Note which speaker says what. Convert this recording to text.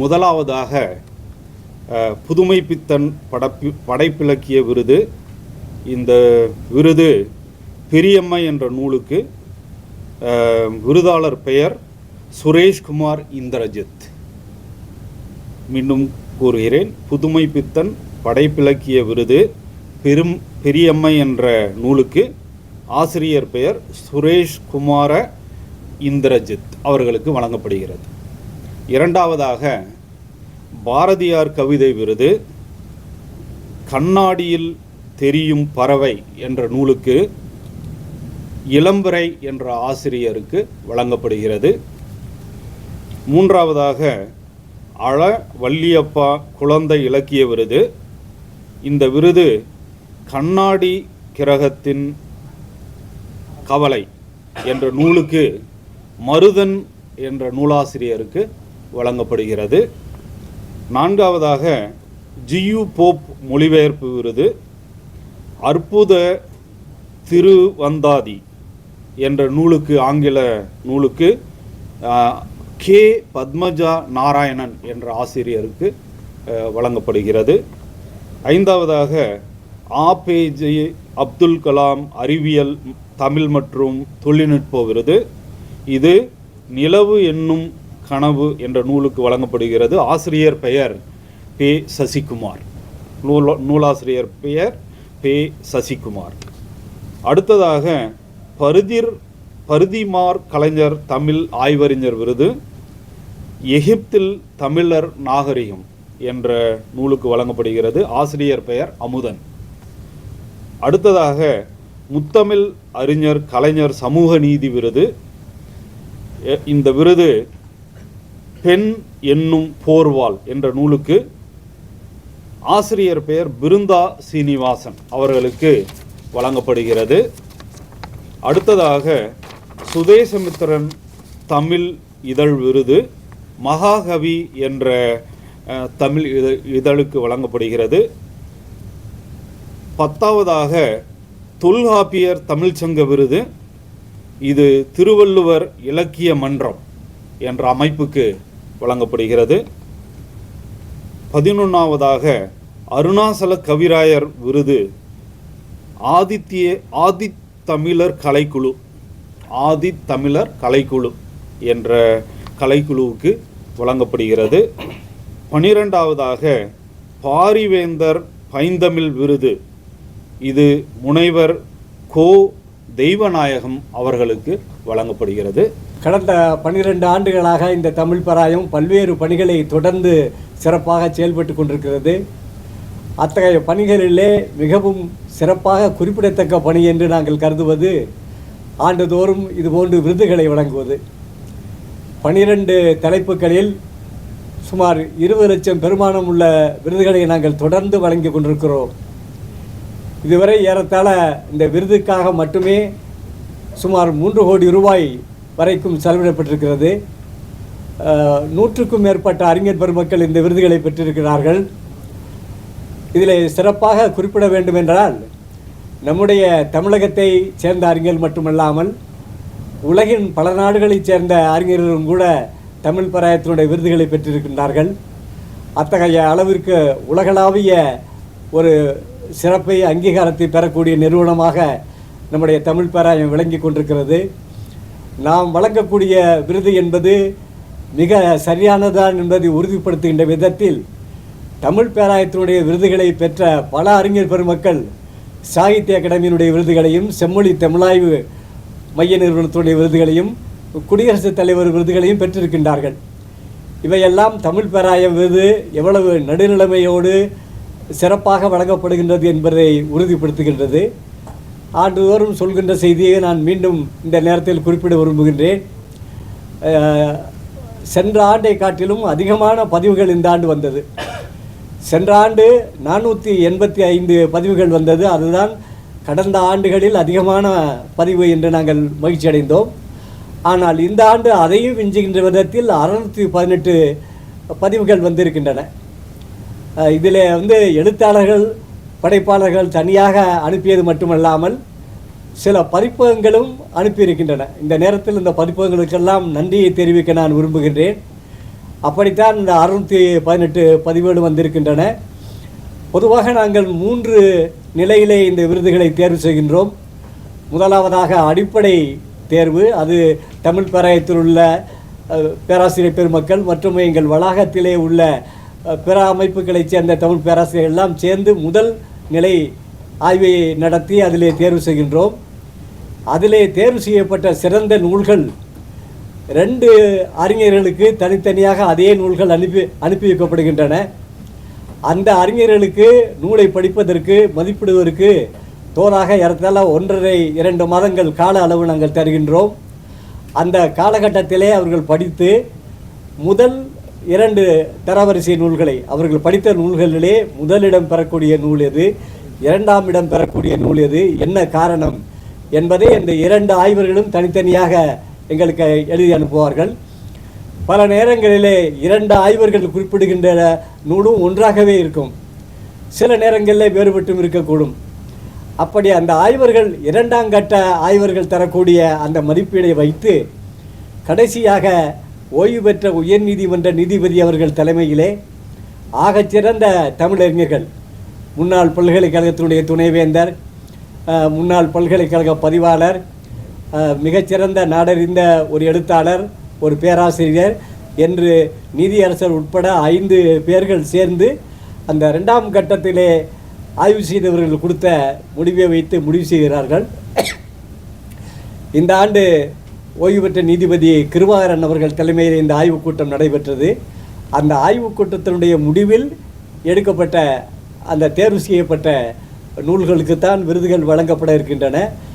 Speaker 1: முதலாவதாக புதுமைப்பித்தன் புதுமை பித்தன் படப்பி படைப்பிலக்கிய விருது. இந்த விருது பெரியம்மை என்ற நூலுக்கு விருதாளர் பெயர் சுரேஷ்குமார் இந்திரஜித். மீண்டும் கூறுகிறேன் புதுமை பித்தன் படைப்பிலக்கிய விருது பெரும் பெரியம்மை என்ற நூலுக்கு ஆசிரியர் பெயர் சுரேஷ்குமார இந்திரஜித் அவர்களுக்கு வழங்கப்படுகிறது. இரண்டாவதாக பாரதியார் கவிதை விருது கண்ணாடியில் தெரியும் பறவை என்ற நூலுக்கு இளம்பறை என்ற ஆசிரியருக்கு வழங்கப்படுகிறது. மூன்றாவதாக அழ வள்ளியப்பா குழந்தை இலக்கிய விருது. இந்த விருது கண்ணாடி கிரகத்தின் கவலை என்ற நூலுக்கு மருதன் என்ற நூலாசிரியருக்கு வழங்கப்படுகிறது. நான்காவதாக ஜியு போப் மொழிபெயர்ப்பு விருது அற்புத திருவந்தாதி என்ற நூலுக்கு ஆங்கில நூலுக்கு கே பத்மஜா நாராயணன் என்ற ஆசிரியருக்கு வழங்கப்படுகிறது. ஐந்தாவதாக ஆபேஜே அப்துல் கலாம் அறிவியல் தமிழ் மற்றும் தொழில்நுட்ப விருது. இது நிலவு என்னும் கனவு என்ற நூலுக்கு வழங்கப்படுகிறது. ஆசிரியர் பெயர் பே. சசிகுமார். நூல் நூலாசிரியர் பெயர் பே. சசிகுமார். அடுத்ததாக பருதிர் பருதிமார் கலைஞர் தமிழ் ஆய்வறிஞர் விருது எகிப்தில் தமிழர் நாகரிகம் என்ற நூலுக்கு வழங்கப்படுகிறது. ஆசிரியர் பெயர் அமுதன். அடுத்ததாக முத்தமிழ் அறிஞர் கலைஞர் சமூக நீதி விருது. இந்த விருது பெண் என்னும் போர்வால் என்ற நூலுக்கு ஆசிரியர் பெயர் பிருந்தா சீனிவாசன் அவர்களுக்கு வழங்கப்படுகிறது. அடுத்ததாக சுதேசமித்திரன் தமிழ் இதழ் விருது மகாகவி என்ற தமிழ் இத- இதழுக்கு வழங்கப்படுகிறது. பத்தாவதாக தொல்காப்பியர் தமிழ்ச்சங்க விருது இது திருவள்ளுவர் இலக்கிய மன்றம் என்ற அமைப்புக்கு வழங்கப்படுகிறது. பதினொன்றாவதாக அருணாசல கவிராயர் விருது. ஆதித்ய ஆதித்தமிழர் கலைக்குழு ஆதித்தமிழர் கலைக்குழு என்ற கலைக்குழுவுக்கு வழங்கப்படுகிறது. பனிரெண்டாவதாக பாரிவேந்தர் பைந்தமிழ் விருது. இது முனைவர் கோ தெய்வநாயகம் அவர்களுக்கு வழங்கப்படுகிறது.
Speaker 2: கடந்த பன்னிரெண்டு ஆண்டுகளாக இந்த தமிழ் பராயம் பல்வேறு பணிகளை தொடர்ந்து சிறப்பாக செயல்பட்டு கொண்டிருக்கிறது. அத்தகைய பணிகளிலே மிகவும் சிறப்பாக குறிப்பிடத்தக்க பணி என்று நாங்கள் கருதுவது ஆண்டுதோறும் இதுபோன்று விருதுகளை வழங்குவது. பனிரெண்டு தலைப்புகளில் சுமார் இருபது லட்சம் பெருமானம் உள்ள விருதுகளை நாங்கள் தொடர்ந்து வழங்கி கொண்டிருக்கிறோம். இதுவரை ஏறத்தாழ இந்த விருதுக்காக மட்டுமே சுமார் மூன்று கோடி ரூபாய் வரைக்கும் செலவிடப்பட்டிருக்கிறது. நூற்றுக்கும் மேற்பட்ட அறிஞர் பெருமக்கள் இந்த விருதுகளை பெற்றிருக்கிறார்கள். இதில் சிறப்பாக குறிப்பிட வேண்டும் என்றால் நம்முடைய தமிழகத்தை சேர்ந்த அறிஞர் மட்டுமல்லாமல் உலகின் பல நாடுகளைச் சேர்ந்த அறிஞர்களும் கூட தமிழ் பராயத்தினுடைய விருதுகளை பெற்றிருக்கின்றார்கள். அத்தகைய அளவிற்கு உலகளாவிய ஒரு சிறப்பை அங்கீகாரத்தை பெறக்கூடிய நிறுவனமாக நம்முடைய தமிழ் பேராயம் விளங்கி கொண்டிருக்கிறது. நாம் வழங்கக்கூடிய விருது என்பது மிக சரியானதான் என்பதை உறுதிப்படுத்துகின்ற விதத்தில் தமிழ் பேராயத்தினுடைய விருதுகளை பெற்ற பல அறிஞர் பெருமக்கள் சாகித்ய அகாடமியினுடைய விருதுகளையும் செம்மொழி தமிழாய்வு மைய நிறுவனத்துடைய விருதுகளையும் குடியரசுத் தலைவர் விருதுகளையும் பெற்றிருக்கின்றார்கள். இவையெல்லாம் தமிழ் பேராய விருது எவ்வளவு நடுநிலைமையோடு சிறப்பாக வழங்கப்படுகின்றது என்பதை உறுதிப்படுத்துகின்றது. ஆண்டுதோறும் சொல்கின்ற செய்தியை நான் மீண்டும் இந்த நேரத்தில் குறிப்பிட விரும்புகின்றேன். சென்ற ஆண்டை காட்டிலும் அதிகமான பதிவுகள் இந்த ஆண்டு வந்தது. சென்ற ஆண்டு நானூற்றி எண்பத்தி ஐந்து பதிவுகள் வந்தது. அதுதான் கடந்த ஆண்டுகளில் அதிகமான பதிவு என்று நாங்கள் மகிழ்ச்சி அடைந்தோம் ஆனால் இந்த ஆண்டு அதையும் விஞ்சுகின்ற விதத்தில் அறுநூற்றி பதினெட்டு பதிவுகள் வந்திருக்கின்றன. இதில் வந்து எழுத்தாளர்கள் படைப்பாளர்கள் தனியாக அனுப்பியது மட்டுமல்லாமல் சில பதிப்பகங்களும் அனுப்பியிருக்கின்றன. இந்த நேரத்தில் இந்த பதிப்பகங்களுக்கெல்லாம் நன்றியை தெரிவிக்க நான் விரும்புகின்றேன். அப்படித்தான் இந்த அறுநூற்றி பதினெட்டு பதிவேடு வந்திருக்கின்றன. பொதுவாக நாங்கள் மூன்று நிலையிலே இந்த விருதுகளை தேர்வு செய்கின்றோம். முதலாவதாக அடிப்படை தேர்வு அது தமிழ் பேராயத்தில் உள்ள பேராசிரியர் பெருமக்கள் மற்றும் எங்கள் வளாகத்திலே உள்ள பிற அமைப்புகளைச் சேர்ந்த தமிழ் பேராசிரியர் எல்லாம் சேர்ந்து முதல் நிலை ஆய்வை நடத்தி அதிலே தேர்வு செய்கின்றோம். அதிலே தேர்வு செய்யப்பட்ட சிறந்த நூல்கள் ரெண்டு அறிஞர்களுக்கு தனித்தனியாக அதே நூல்கள் அனுப்பி அனுப்பி வைக்கப்படுகின்றன. அந்த அறிஞர்களுக்கு நூலை படிப்பதற்கு மதிப்பிடுவதற்கு தோதாக ஏறத்தாழ ஒன்றரை இரண்டு மாதங்கள் கால அளவு நாங்கள் தருகின்றோம். அந்த காலகட்டத்திலே அவர்கள் படித்து முதல் இரண்டு தரவரிசை நூல்களை அவர்கள் படித்த நூல்களிலே முதலிடம் பெறக்கூடிய நூல் எது? இரண்டாம் இடம் பெறக்கூடிய நூல் எது? என்ன காரணம்? என்பதை இந்த இரண்டு ஆய்வர்களும் தனித்தனியாக எங்களுக்கு எழுதி அனுப்புவார்கள். பல நேரங்களிலே இரண்டு ஆய்வர்கள் குறிப்பிடுகின்ற நூலும் ஒன்றாகவே இருக்கும். சில நேரங்களில் வேறுபட்டும் இருக்கக்கூடும். அப்படி அந்த ஆய்வர்கள் இரண்டாம் கட்ட ஆய்வர்கள் தரக்கூடிய அந்த மதிப்பீடை வைத்து கடைசியாக ஓய்வு பெற்ற உயர்நீதிமன்ற நீதிபதி அவர்கள் தலைமையிலே ஆகச்சிறந்த தமிழறிஞர்கள் முன்னாள் பல்கலைக்கழகத்தினுடைய துணைவேந்தர் முன்னாள் பல்கலைக்கழக பதிவாளர் மிகச்சிறந்த நாடறிந்த ஒரு எழுத்தாளர் ஒரு பேராசிரியர் என்று நீதியரசர் உட்பட ஐந்து பேர்கள் சேர்ந்து அந்த ரெண்டாம் கட்டத்திலே ஆய்வு செய்தவர்கள் கொடுத்த முடிவை வைத்து முடிவு செய்கிறார்கள். இந்த ஆண்டு ஓய்வு பெற்ற நீதிபதி கிருபாகரன் அவர்கள் தலைமையில் இந்த ஆய்வுக் கூட்டம் நடைபெற்றது. அந்த ஆய்வுக் கூட்டத்தினுடைய முடிவில் எடுக்கப்பட்ட அந்த தேர்வு செய்யப்பட்ட நூல்களுக்குத்தான் விருதுகள் வழங்கப்பட இருக்கின்றன.